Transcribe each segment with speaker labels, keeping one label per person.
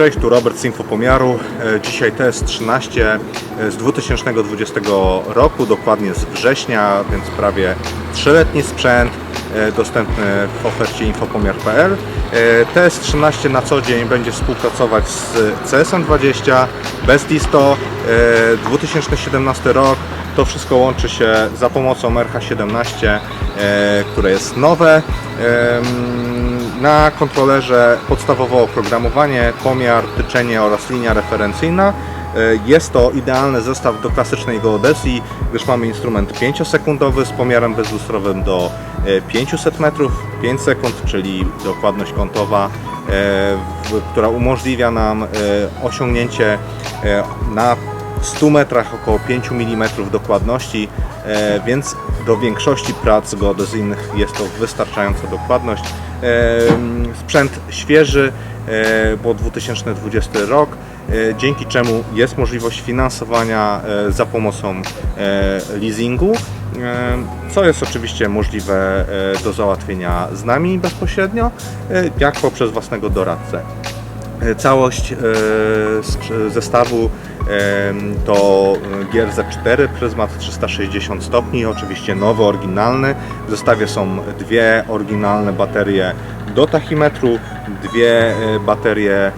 Speaker 1: Cześć, tu Robert z Infopomiaru. E, Dzisiaj test 13 z 2020 roku, dokładnie z września, więc prawie trzyletni sprzęt e, dostępny w ofercie infopomiar.pl. E, Test 13 na co dzień będzie współpracować z CSM20, bez e, 2017 rok. To wszystko łączy się za pomocą RH17, e, które jest nowe. Na kontrolerze podstawowe oprogramowanie, pomiar, tyczenie oraz linia referencyjna. E, Jest to idealny zestaw do klasycznej geodezji, gdyż mamy instrument 5-sekundowy z pomiarem bezlustrowym do e, 500 metrów, 5 sekund, czyli dokładność kątowa, e, która umożliwia nam e, osiągnięcie e, na 100 metrach około 5 mm dokładności, e, więc do większości prac geodezyjnych jest to wystarczająca dokładność. Sprzęt świeży, e, bo 2020 rok, e, dzięki czemu jest możliwość finansowania e, za pomocą leasingu, co jest oczywiście możliwe do załatwienia z nami bezpośrednio, jak poprzez własnego doradcę. E, Całość e, zestawu e, to GRZ4 Pryzmat 360 stopni, oczywiście nowy, oryginalny. W zestawie są dwie oryginalne baterie do tachimetru, dwie baterie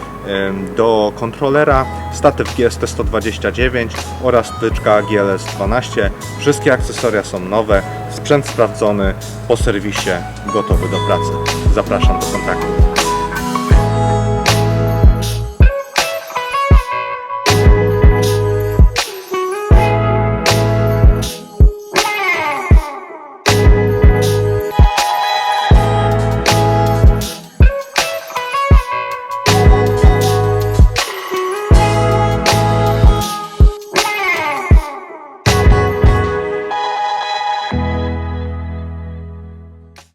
Speaker 1: do kontrolera, statyw GST-129 oraz tyczka GLS-12. Wszystkie akcesoria są nowe, sprzęt sprawdzony, po serwisie gotowy do pracy. Zapraszam do kontaktu.